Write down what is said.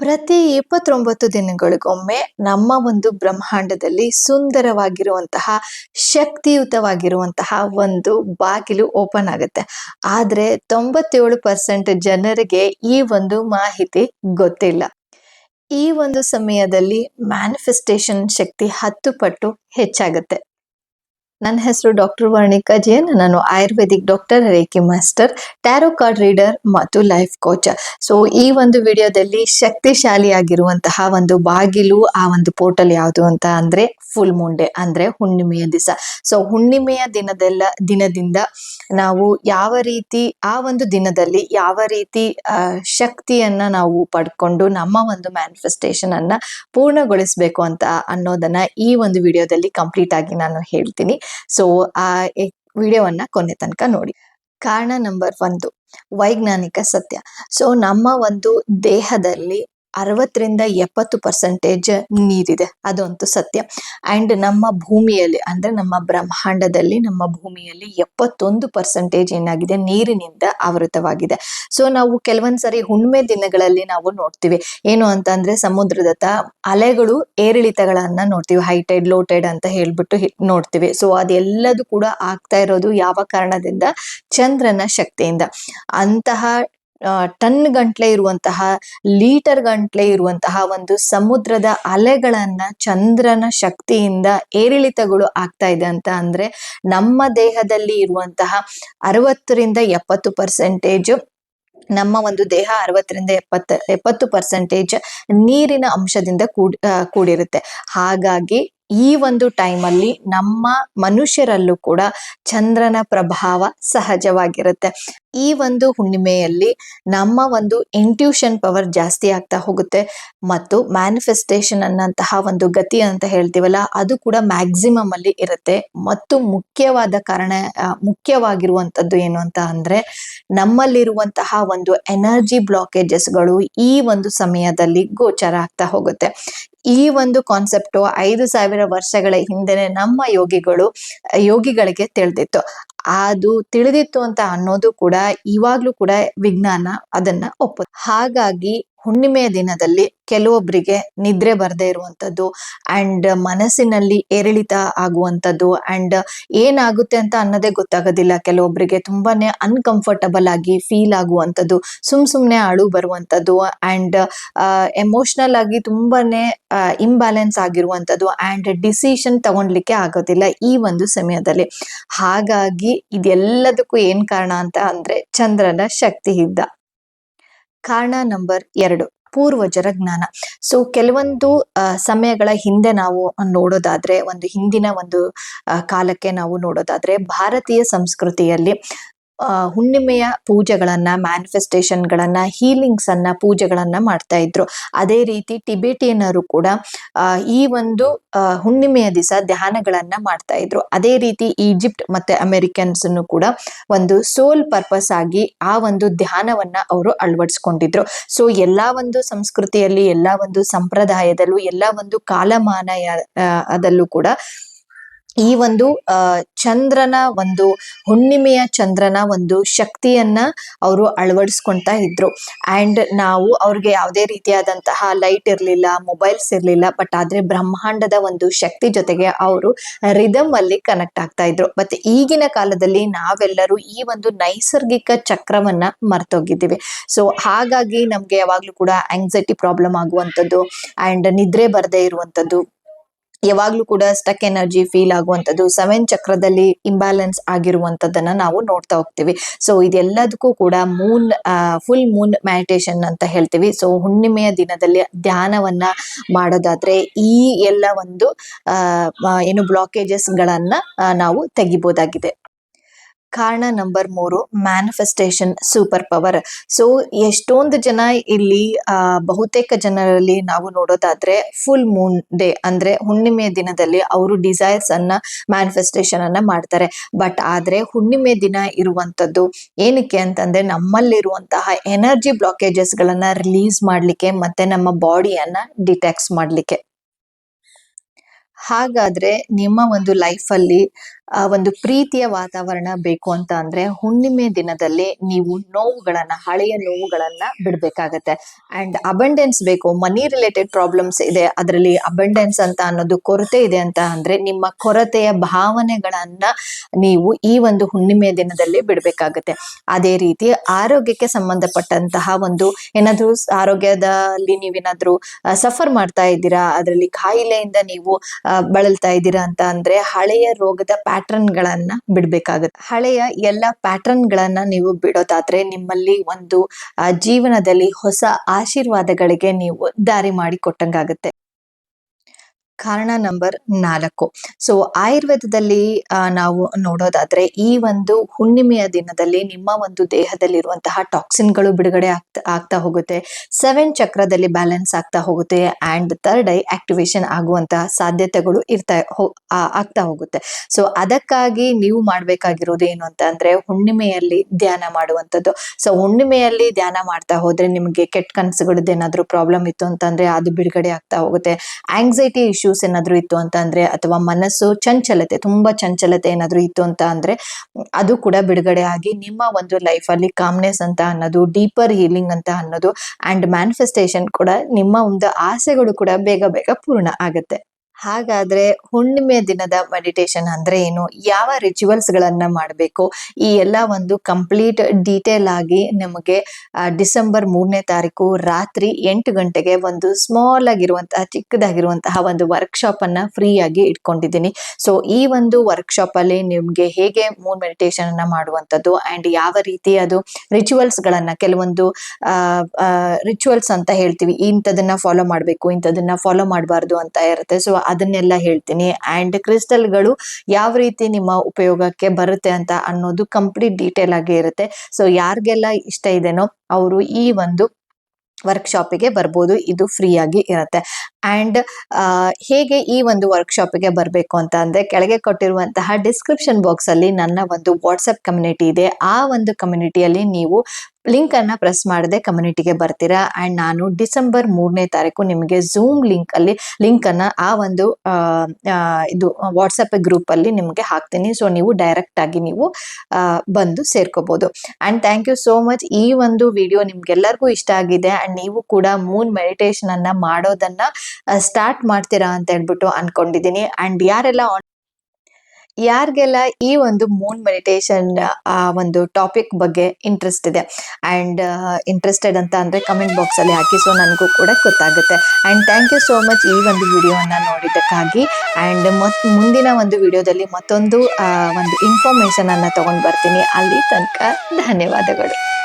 ಪ್ರತಿ ಇಪ್ಪತ್ತೊಂಬತ್ತು ದಿನಗಳಿಗೊಮ್ಮೆ ನಮ್ಮ ಒಂದು ಬ್ರಹ್ಮಾಂಡದಲ್ಲಿ ಸುಂದರವಾಗಿರುವಂತಹ, ಶಕ್ತಿಯುತವಾಗಿರುವಂತಹ ಒಂದು ಬಾಗಿಲು ಓಪನ್ ಆಗುತ್ತೆ. ಆದರೆ ತೊಂಬತ್ತೇಳು ಪರ್ಸೆಂಟ್ ಜನರಿಗೆ ಈ ಒಂದು ಮಾಹಿತಿ ಗೊತ್ತಿಲ್ಲ. ಈ ಒಂದು ಸಮಯದಲ್ಲಿ ಮ್ಯಾನಿಫೆಸ್ಟೇಷನ್ ಶಕ್ತಿ ಹತ್ತು ಪಟ್ಟು ಹೆಚ್ಚಾಗುತ್ತೆ. ನನ್ನ ಹೆಸರು ಡಾಕ್ಟರ್ ವರ್ಣಿಕಾ ಜೈನ್. ನಾನು ayurvedic doctor, reiki master, tarot card reader ಮತ್ತು ಲೈಫ್ ಕೋಚ್. ಸೊ ಈ ಒಂದು ವಿಡಿಯೋದಲ್ಲಿ ಶಕ್ತಿಶಾಲಿಯಾಗಿರುವಂತಹ ಒಂದು ಬಾಗಿಲು, ಆ ಒಂದು ಪೋರ್ಟಲ್ ಯಾವುದು ಅಂತ ಅಂದ್ರೆ ಫುಲ್ ಮುಂಡೆ, ಅಂದ್ರೆ ಹುಣ್ಣಿಮೆಯ ದಿವಸ. ಸೊ ಹುಣ್ಣಿಮೆಯ ದಿನದೆಲ್ಲ, ದಿನದಿಂದ ನಾವು ಯಾವ ರೀತಿ, ಆ ಒಂದು ದಿನದಲ್ಲಿ ಯಾವ ರೀತಿ ಶಕ್ತಿಯನ್ನ ನಾವು ಪಡ್ಕೊಂಡು ನಮ್ಮ ಒಂದು ಮ್ಯಾನಿಫೆಸ್ಟೇಷನ್ ಅನ್ನ ಪೂರ್ಣಗೊಳಿಸಬೇಕು ಅಂತ ಅನ್ನೋದನ್ನ ಈ ಒಂದು ವಿಡಿಯೋದಲ್ಲಿ ಕಂಪ್ಲೀಟ್ ಆಗಿ ನಾನು ಹೇಳ್ತೀನಿ. ಸೊ ಆ ವಿಡಿಯೋವನ್ನ ಕೊನೆ ತನಕ ನೋಡಿ. ಕಾರಣ ನಂಬರ್ ಒಂದು, ವೈಜ್ಞಾನಿಕ ಸತ್ಯ. ಸೊ ನಮ್ಮ ಒಂದು ದೇಹದಲ್ಲಿ ಅರವತ್ತರಿಂದ ಎಪ್ಪತ್ತು ಪರ್ಸೆಂಟೇಜ್ ನೀರಿದೆ. ಅದಂತೂ ಸತ್ಯ. ಅಂಡ್ ನಮ್ಮ ಭೂಮಿಯಲ್ಲಿ, ಅಂದ್ರೆ ನಮ್ಮ ಬ್ರಹ್ಮಾಂಡದಲ್ಲಿ, ನಮ್ಮ ಭೂಮಿಯಲ್ಲಿ ಎಪ್ಪತ್ತೊಂದು ಪರ್ಸೆಂಟೇಜ್ ಏನಾಗಿದೆ? ನೀರಿನಿಂದ ಆವೃತವಾಗಿದೆ. ಸೊ ನಾವು ಕೆಲವೊಂದು ಸರಿ ಹುಣ್ಣಿಮೆ ದಿನಗಳಲ್ಲಿ ನಾವು ನೋಡ್ತೀವಿ. ಏನು ಅಂತ ಸಮುದ್ರದ ತ ಅಲೆಗಳು, ಏರಿಳಿತಗಳನ್ನ ನೋಡ್ತೀವಿ. ಹೈ ಟೈಡ್ ಲೋ ಟೈಡ್ ಅಂತ ಹೇಳ್ಬಿಟ್ಟು ನೋಡ್ತೀವಿ. ಸೊ ಅದೆಲ್ಲದೂ ಕೂಡ ಆಗ್ತಾ ಇರೋದು ಯಾವ ಕಾರಣದಿಂದ? ಚಂದ್ರನ ಶಕ್ತಿಯಿಂದ. ಅಂತಹ ಟನ್ ಗಂಟ್ಲೆ ಇರುವಂತಹ, ಲೀಟರ್ ಗಂಟ್ಲೆ ಇರುವಂತಹ ಒಂದು ಸಮುದ್ರದ ಅಲೆಗಳನ್ನ ಚಂದ್ರನ ಶಕ್ತಿಯಿಂದ ಏರಿಳಿತಗಳು ಆಗ್ತಾ ಇದೆ ಅಂತ ಅಂದ್ರೆ ನಮ್ಮ ದೇಹದಲ್ಲಿ ಇರುವಂತಹ ಅರವತ್ತರಿಂದ ಎಪ್ಪತ್ತು ಪರ್ಸೆಂಟೇಜ್ ನಮ್ಮ ಒಂದು ದೇಹ ಅರವತ್ತರಿಂದ ಎಪ್ಪತ್ತು ಎಪ್ಪತ್ತು ಪರ್ಸೆಂಟೇಜ್ ನೀರಿನ ಅಂಶದಿಂದ ಕೂಡ್ ಕೂಡಿರುತ್ತೆ. ಹಾಗಾಗಿ ಈ ಒಂದು ಟೈಮಲ್ಲಿ ನಮ್ಮ ಮನುಷ್ಯರಲ್ಲೂ ಕೂಡ ಚಂದ್ರನ ಪ್ರಭಾವ ಸಹಜವಾಗಿರುತ್ತೆ. ಈ ಒಂದು ಹುಣ್ಣಿಮೆಯಲ್ಲಿ ನಮ್ಮ ಒಂದು ಇಂಟ್ಯೂಷನ್ ಪವರ್ ಜಾಸ್ತಿ ಆಗ್ತಾ ಹೋಗುತ್ತೆ. ಮತ್ತು ಮ್ಯಾನಿಫೆಸ್ಟೇಷನ್ ಅನ್ನಂತಹ ಒಂದು ಗತಿ ಅಂತ ಹೇಳ್ತೀವಲ್ಲ, ಅದು ಕೂಡ ಮ್ಯಾಕ್ಸಿಮಮ್ ಅಲ್ಲಿ ಇರುತ್ತೆ. ಮತ್ತು ಮುಖ್ಯವಾದ ಕಾರಣ ಮುಖ್ಯವಾಗಿರುವಂಥದ್ದು ಏನು ಅಂತ ಅಂದ್ರೆ, ನಮ್ಮಲ್ಲಿರುವಂತಹ ಒಂದು ಎನರ್ಜಿ ಬ್ಲಾಕೇಜಸ್ಗಳು ಈ ಒಂದು ಸಮಯದಲ್ಲಿ ಗೋಚರ ಆಗ್ತಾ ಹೋಗುತ್ತೆ. ಈ ಒಂದು ಕಾನ್ಸೆಪ್ಟು ಐದು ಸಾವಿರ ವರ್ಷಗಳ ಹಿಂದೆನೆ ನಮ್ಮ ಯೋಗಿಗಳು, ಯೋಗಿಗಳಿಗೆ ತಿಳಿದಿತ್ತು. ಅದು ತಿಳಿದಿತ್ತು ಅಂತ ಅನ್ನೋದು ಕೂಡ ಇವಾಗ್ಲೂ ಕೂಡ ವಿಜ್ಞಾನ ಅದನ್ನ ಒಪ್ಪುತ್ತೆ. ಹಾಗಾಗಿ ಹುಣ್ಣಿಮೆಯ ದಿನದಲ್ಲಿ ಕೆಲವೊಬ್ಬರಿಗೆ ನಿದ್ರೆ ಬರದೇ ಇರುವಂಥದ್ದು ಅಂಡ್ ಮನಸ್ಸಿನಲ್ಲಿ ಏರಿಳಿತ ಆಗುವಂಥದ್ದು ಅಂಡ್ ಏನಾಗುತ್ತೆ ಅಂತ ಅನ್ನೋದೇ ಗೊತ್ತಾಗೋದಿಲ್ಲ. ಕೆಲವೊಬ್ಬರಿಗೆ ತುಂಬಾನೇ ಅನ್ಕಂಫರ್ಟಬಲ್ ಆಗಿ ಫೀಲ್ ಆಗುವಂಥದ್ದು, ಸುಮ್ ಸುಮ್ಮನೆ ಅಳು ಬರುವಂಥದ್ದು ಅಂಡ್ ಎಮೋಷನಲ್ ಆಗಿ ತುಂಬಾನೇ ಇಂಬ್ಯಾಲೆನ್ಸ್ ಆಗಿರುವಂಥದ್ದು ಅಂಡ್ ಡಿಸಿಷನ್ ತಗೊಂಡ್ಲಿಕ್ಕೆ ಆಗೋದಿಲ್ಲ ಈ ಒಂದು ಸಮಯದಲ್ಲಿ. ಹಾಗಾಗಿ ಇದೆಲ್ಲದಕ್ಕೂ ಏನ್ ಕಾರಣ ಅಂತ ಅಂದ್ರೆ ಚಂದ್ರನ ಶಕ್ತಿ ಇದ್ದ ಕಾರಣ ನಂಬರ್ ಎರಡು, ಪೂರ್ವಜರ ಜ್ಞಾನ. ಸೊ ಕೆಲವೊಂದು ಸಮಯಗಳ ಹಿಂದೆ ನಾವು ನೋಡೋದಾದ್ರೆ, ಒಂದು ಹಿಂದಿನ ಒಂದು ಕಾಲಕ್ಕೆ ನಾವು ನೋಡೋದಾದ್ರೆ, ಭಾರತೀಯ ಸಂಸ್ಕೃತಿಯಲ್ಲಿ ಹುಣ್ಣಿಮೆಯ ಪೂಜೆಗಳನ್ನ ಮ್ಯಾನಿಫೆಸ್ಟೇಷನ್ಗಳನ್ನ ಹೀಲಿಂಗ್ಸ್ ಅನ್ನ, ಪೂಜೆಗಳನ್ನ ಮಾಡ್ತಾ ಇದ್ರು. ಅದೇ ರೀತಿ ಟಿಬೇಟಿಯನ್ನರು ಕೂಡ ಈ ಒಂದು ಹುಣ್ಣಿಮೆಯ ದಿವಸ ಧ್ಯಾನಗಳನ್ನ ಮಾಡ್ತಾ ಇದ್ರು. ಅದೇ ರೀತಿ ಈಜಿಪ್ಟ್ ಮತ್ತೆ ಅಮೆರಿಕನ್ಸ್ ಕೂಡ ಒಂದು ಸೋಲ್ ಪರ್ಪಸ್ ಆಗಿ ಆ ಒಂದು ಧ್ಯಾನವನ್ನ ಅವರು ಅಳವಡಿಸ್ಕೊಂಡಿದ್ರು. ಸೊ ಎಲ್ಲಾ ಒಂದು ಸಂಸ್ಕೃತಿಯಲ್ಲಿ, ಎಲ್ಲಾ ಒಂದು ಸಂಪ್ರದಾಯದಲ್ಲೂ, ಎಲ್ಲಾ ಒಂದು ಕಾಲಮಾನ ಅದಲ್ಲೂ ಕೂಡ ಈ ಒಂದು ಚಂದ್ರನ ಒಂದು ಹುಣ್ಣಿಮೆಯ ಚಂದ್ರನ ಒಂದು ಶಕ್ತಿಯನ್ನ ಅವರು ಅಳವಡಿಸ್ಕೊಂತ ಇದ್ರು. ಅಂಡ್ ನಾವು ಅವ್ರಿಗೆ ಯಾವುದೇ ರೀತಿಯಾದಂತಹ ಲೈಟ್ ಇರಲಿಲ್ಲ, ಮೊಬೈಲ್ಸ್ ಇರಲಿಲ್ಲ, ಬಟ್ ಆದ್ರೆ ಬ್ರಹ್ಮಾಂಡದ ಒಂದು ಶಕ್ತಿ ಜೊತೆಗೆ ಅವರು ರಿದಮ್ ಅಲ್ಲಿ ಕನೆಕ್ಟ್ ಆಗ್ತಾ ಇದ್ರು. ಮತ್ತೆ ಈಗಿನ ಕಾಲದಲ್ಲಿ ನಾವೆಲ್ಲರೂ ಈ ಒಂದು ನೈಸರ್ಗಿಕ ಚಕ್ರವನ್ನ ಮರ್ತೋಗಿದ್ದೀವಿ. ಸೊ, ಹಾಗಾಗಿ ನಮ್ಗೆ ಯಾವಾಗ್ಲೂ ಕೂಡ ಆಂಗ್ಸೈಟಿ ಪ್ರಾಬ್ಲಮ್ ಆಗುವಂಥದ್ದು, ಅಂಡ್ ನಿದ್ರೆ ಬರದೇ ಇರುವಂಥದ್ದು ಯಾವಾಗ್ಲೂ ಕೂಡ ಸ್ಟಕ್ ಎನರ್ಜಿ ಫೀಲ್ ಆಗುವಂಥದ್ದು ಸೆವೆನ್ ಚಕ್ರದಲ್ಲಿ ಇಂಬ್ಯಾಲೆನ್ಸ್ ಆಗಿರುವಂಥದ್ದನ್ನ ನಾವು ನೋಡ್ತಾ ಹೋಗ್ತೀವಿ. ಸೊ ಇದೆಲ್ಲದಕ್ಕೂ ಕೂಡ ಮೂನ್ ಫುಲ್ ಮೂನ್ ಮ್ಯಾಡಿಟೇಷನ್ ಅಂತ ಹೇಳ್ತೀವಿ. ಸೊ ಹುಣ್ಣಿಮೆಯ ದಿನದಲ್ಲಿ ಧ್ಯಾನವನ್ನ ಮಾಡೋದಾದ್ರೆ ಈ ಎಲ್ಲ ಒಂದು ಏನು ಬ್ಲಾಕೇಜಸ್ ಗಳನ್ನ ನಾವು ತೆಗಿಬೋದಾಗಿದೆ. ಕಾರಣ ನಂಬರ್ ಮೂರು ಮ್ಯಾನಿಫೆಸ್ಟೇಷನ್ ಸೂಪರ್ ಪವರ್ ಸೊ ಎಷ್ಟೊಂದು ಜನ ಇಲ್ಲಿ ಬಹುತೇಕ ಜನರಲ್ಲಿ ನಾವು ನೋಡೋದಾದ್ರೆ ಫುಲ್ ಮೂನ್ ಡೇ ಅಂದ್ರೆ ಹುಣ್ಣಿಮೆ ದಿನದಲ್ಲಿ ಅವರು ಡಿಸೈರ್ಸ್ ಅನ್ನ ಮ್ಯಾನಿಫೆಸ್ಟೇಷನ್ ಅನ್ನ ಮಾಡ್ತಾರೆ. ಬಟ್ ಆದ್ರೆ ಹುಣ್ಣಿಮೆ ದಿನ ಇರುವಂತದ್ದು ಏನಕ್ಕೆ ಅಂತಂದ್ರೆ ನಮ್ಮಲ್ಲಿರುವಂತಹ ಎನರ್ಜಿ ಬ್ಲಾಕೇಜಸ್ ಗಳನ್ನ ರಿಲೀಸ್ ಮಾಡ್ಲಿಕ್ಕೆ ಮತ್ತೆ ನಮ್ಮ ಬಾಡಿಯನ್ನ ಡಿಟ್ಯಾಕ್ಸ್ ಮಾಡ್ಲಿಕ್ಕೆ. ಹಾಗಾದ್ರೆ ನಿಮ್ಮ ಒಂದು ಲೈಫಲ್ಲಿ ಆ, ಒಂದು ಪ್ರೀತಿಯ ವಾತಾವರಣ ಬೇಕು ಅಂತ ಅಂದ್ರೆ ಹುಣ್ಣಿಮೆ ದಿನದಲ್ಲಿ ನೀವು ನೋವುಗಳನ್ನ ಹಳೆಯ ನೋವುಗಳನ್ನ ಬಿಡ್ಬೇಕಾಗತ್ತೆ. ಅಂಡ್ ಅಬಂಡೆನ್ಸ್ ಬೇಕು ಮನಿ ರಿಲೇಟೆಡ್ ಪ್ರಾಬ್ಲಮ್ಸ್ ಇದೆ. ಅದರಲ್ಲಿ ಅಬಂಡೆನ್ಸ್ ಅಂತ ಅನ್ನೋದು ಕೊರತೆ ಇದೆ ಅಂತ ಅಂದ್ರೆ ನಿಮ್ಮ ಕೊರತೆಯ ಭಾವನೆಗಳನ್ನ ನೀವು ಈ ಒಂದು ಹುಣ್ಣಿಮೆ ದಿನದಲ್ಲಿ ಬಿಡ್ಬೇಕಾಗತ್ತೆ. ಅದೇ ರೀತಿ ಆರೋಗ್ಯಕ್ಕೆ ಸಂಬಂಧಪಟ್ಟಂತಹ ಒಂದು ಏನಾದ್ರೂ ಆರೋಗ್ಯದಲ್ಲಿ ನೀವೇನಾದ್ರೂ ಸಫರ್ ಮಾಡ್ತಾ ಇದ್ದೀರಾ? ಅದರಲ್ಲಿ ಕಾಯಿಲೆಯಿಂದ ನೀವು ಬಳಲ್ತಾ ಇದ್ದೀರಾ ಅಂತ ಅಂದ್ರೆ ಹಳೆಯ ರೋಗದ ಗಳನ್ನ ಬಿಡಬೇಕಾಗುತ್ತೆ. ಹಳೆಯ ಎಲ್ಲ ಪ್ಯಾಟರ್ನ್ ಗಳನ್ನ ನೀವು ಬಿಡೋದಾದ್ರೆ ನಿಮ್ಮಲ್ಲಿ ಒಂದು ಜೀವನದಲ್ಲಿ ಹೊಸ ಆಶೀರ್ವಾದಗಳಿಗೆ ನೀವು ದಾರಿ ಮಾಡಿ ಕೊಟ್ಟಂಗಾಗುತ್ತೆ ಕಾರಣ ನಂಬರ್ ನಾಲ್ಕು. ಸೊ ಆಯುರ್ವೇದದಲ್ಲಿ ನಾವು ನೋಡೋದಾದ್ರೆ ಈ ಒಂದು ಹುಣ್ಣಿಮೆಯ ದಿನದಲ್ಲಿ ನಿಮ್ಮ ಒಂದು ದೇಹದಲ್ಲಿರುವಂತಹ ಟಾಕ್ಸಿನ್ಗಳು ಬಿಡುಗಡೆ ಆಗ್ತಾ ಆಗ್ತಾ ಹೋಗುತ್ತೆ. ಸೆವೆನ್ ಚಕ್ರದಲ್ಲಿ ಬ್ಯಾಲೆನ್ಸ್ ಆಗ್ತಾ ಹೋಗುತ್ತೆ ಅಂಡ್ ಥರ್ಡ್ ಐ ಆಕ್ಟಿವೇಶನ್ ಆಗುವಂತಹ ಸಾಧ್ಯತೆಗಳು ಇರ್ತಾ ಆಗ್ತಾ ಹೋಗುತ್ತೆ. ಸೊ ಅದಕ್ಕಾಗಿ ನೀವು ಮಾಡಬೇಕಾಗಿರೋದು ಏನು ಅಂತ ಅಂದ್ರೆ ಹುಣ್ಣಿಮೆಯಲ್ಲಿ ಧ್ಯಾನ ಮಾಡುವಂಥದ್ದು. ಸೊ ಹುಣ್ಣಿಮೆಯಲ್ಲಿ ಧ್ಯಾನ ಮಾಡ್ತಾ ಹೋದ್ರೆ ನಿಮಗೆ ಕೆಟ್ಟ ಕನಸುಗಳದ್ದು ಏನಾದರೂ ಪ್ರಾಬ್ಲಮ್ ಇತ್ತು ಅಂತಂದ್ರೆ ಅದು ಬಿಡುಗಡೆ ಆಗ್ತಾ ಹೋಗುತ್ತೆ. ಆಂಗ್ಸೈಟಿ ಇಶ್ಯೂಸ್ ಏನಾದರೂ ಇತ್ತು ಅಂತ ಅಂದರೆ ಅಥವಾ ಮನಸ್ಸು ಚಂಚಲತೆ, ತುಂಬಾ ಚಂಚಲತೆ ಏನಾದರೂ ಇತ್ತು ಅಂತ ಅಂದರೆ ಅದು ಕೂಡ ಬಿಡುಗಡೆ ಆಗಿ ನಿಮ್ಮ ಒಂದು ಲೈಫ್ ಅಲ್ಲಿ ಕಾಮ್ನೆಸ್ ಅಂತ ಅನ್ನೋದು ಡೀಪರ್ ಹೀಲಿಂಗ್ ಅಂತ ಅನ್ನೋದು ಅಂಡ್ ಮ್ಯಾನಿಫೆಸ್ಟೇಷನ್ ಕೂಡ ನಿಮ್ಮ ಒಂದು ಆಸೆಗಳು ಕೂಡ ಬೇಗ ಬೇಗ ಪೂರ್ಣ ಆಗುತ್ತೆ. ಹಾಗಾದ್ರೆ ಹುಣ್ಣಿಮೆ ದಿನದ ಮೆಡಿಟೇಷನ್ ಅಂದ್ರೆ ಏನು? ಯಾವ ರಿಚುವಲ್ಸ್ ಗಳನ್ನ ಮಾಡಬೇಕು? ಈ ಎಲ್ಲ ಒಂದು ಕಂಪ್ಲೀಟ್ ಡೀಟೇಲ್ ಆಗಿ ನಮಗೆ ಡಿಸೆಂಬರ್ ಮೂರನೇ ತಾರೀಕು ರಾತ್ರಿ ಎಂಟು ಗಂಟೆಗೆ ಒಂದು ಸ್ಮಾಲ್ ಆಗಿರುವಂತಹ, ಚಿಕ್ಕದಾಗಿರುವಂತಹ ಒಂದು ವರ್ಕ್ಶಾಪ್ ಅನ್ನ ಫ್ರೀ ಆಗಿ ಇಟ್ಕೊಂಡಿದ್ದೀನಿ. ಸೊ ಈ ಒಂದು ವರ್ಕ್ಶಾಪ್ ಅಲ್ಲಿ ನಿಮ್ಗೆ ಹೇಗೆ ಮೂನ್ ಮೆಡಿಟೇಷನ್ ಅನ್ನ ಮಾಡುವಂಥದ್ದು ಅಂಡ್ ಯಾವ ರೀತಿ ಅದು ರಿಚುವಲ್ಸ್ ಗಳನ್ನ ಕೆಲವೊಂದು ರಿಚುವಲ್ಸ್ ಅಂತ ಹೇಳ್ತೀವಿ. ಇಂಥದನ್ನ ಫಾಲೋ ಮಾಡಬೇಕು, ಇಂಥದನ್ನ ಫಾಲೋ ಮಾಡಬಾರ್ದು ಅಂತ ಇರುತ್ತೆ. ಸೊ ಅದನ್ನೆಲ್ಲ ಹೇಳ್ತೀನಿ. ಅಂಡ್ ಕ್ರಿಸ್ಟಲ್ಗಳು ಯಾವ ರೀತಿ ನಿಮ್ಮ ಉಪಯೋಗಕ್ಕೆ ಬರುತ್ತೆ ಅಂತ ಅನ್ನೋದು ಕಂಪ್ಲೀಟ್ ಡೀಟೇಲ್ ಆಗಿ ಇರುತ್ತೆ. ಸೊ ಯಾರಿಗೆಲ್ಲ ಇಷ್ಟ ಇದೆನೋ ಅವರು ಈ ಒಂದು ವರ್ಕ್ಶಾಪಿಗೆ ಬರ್ಬೋದು. ಇದು ಫ್ರೀ ಆಗಿ ಇರುತ್ತೆ. ಆ್ಯಂಡ್ ಹೇಗೆ ಈ ಒಂದು ವರ್ಕ್ಶಾಪಿಗೆ ಬರಬೇಕು ಅಂತ ಅಂದ್ರೆ ಕೆಳಗೆ ಕೊಟ್ಟಿರುವಂತಹ ಡಿಸ್ಕ್ರಿಪ್ಷನ್ ಬಾಕ್ಸ್ ಅಲ್ಲಿ ನನ್ನ ಒಂದು ವಾಟ್ಸಪ್ ಕಮ್ಯುನಿಟಿ ಇದೆ. ಆ ಒಂದು ಕಮ್ಯುನಿಟಿಯಲ್ಲಿ ನೀವು ಲಿಂಕ್ ಅನ್ನ ಪ್ರೆಸ್ ಮಾಡದೆ ಕಮ್ಯುನಿಟಿಗೆ ಬರ್ತೀರಾ? ಅಂಡ್ ನಾನು ಡಿಸೆಂಬರ್ ಮೂರನೇ ತಾರೀಕು ನಿಮಗೆ ಝೂಮ್ ಲಿಂಕ್ ಅಲ್ಲಿ ಲಿಂಕ್ ಅನ್ನ ಆ ಒಂದು ಇದು ವಾಟ್ಸಪ್ ಗ್ರೂಪ್ ಅಲ್ಲಿ ನಿಮಗೆ ಹಾಕ್ತೀನಿ. ಸೊ ನೀವು ಡೈರೆಕ್ಟ್ ಆಗಿ ನೀವು ಬಂದು ಸೇರ್ಕೋಬಹುದು and thank you so much ಈ ಒಂದು ವಿಡಿಯೋ ನಿಮ್ಗೆಲ್ಲರಿಗೂ ಇಷ್ಟ ಆಗಿದೆ. ಅಂಡ್ ನೀವು ಕೂಡ ಮೂನ್ ಮೆಡಿಟೇಷನ್ ಅನ್ನ ಮಾಡೋದನ್ನ ಸ್ಟಾರ್ಟ್ ಮಾಡ್ತೀರಾ ಅಂತ ಹೇಳ್ಬಿಟ್ಟು ಅನ್ಕೊಂಡಿದೀನಿ ಅಂಡ್ ಯಾರೆಲ್ಲ ಯಾರಿಗೆಲ್ಲ ಈ ಒಂದು ಮೂನ್ ಮೆಡಿಟೇಷನ್ ಆ ಒಂದು ಟಾಪಿಕ್ ಬಗ್ಗೆ ಇಂಟ್ರೆಸ್ಟ್ ಇದೆ ಅಂಡ್ ಇಂಟ್ರೆಸ್ಟೆಡ್ ಅಂತ ಅಂದ್ರೆ ಕಮೆಂಟ್ ಬಾಕ್ಸ್ ಅಲ್ಲಿ ಹಾಕಿ ಸೊ ನನಗೂ ಕೂಡ ಗೊತ್ತಾಗುತ್ತೆ. And thank you so much ಈ ಒಂದು ವಿಡಿಯೋನ ನೋಡಿದ್ದಕ್ಕಾಗಿ. ಅಂಡ್ ಮುಂದಿನ ಒಂದು ವಿಡಿಯೋದಲ್ಲಿ ಮತ್ತೊಂದು ಒಂದು ಇನ್ಫಾರ್ಮೇಶನ್ ಅನ್ನ ತಗೊಂಡ್ ಬರ್ತೀನಿ. ಅಲ್ಲಿ ತನಕ ಧನ್ಯವಾದಗಳು.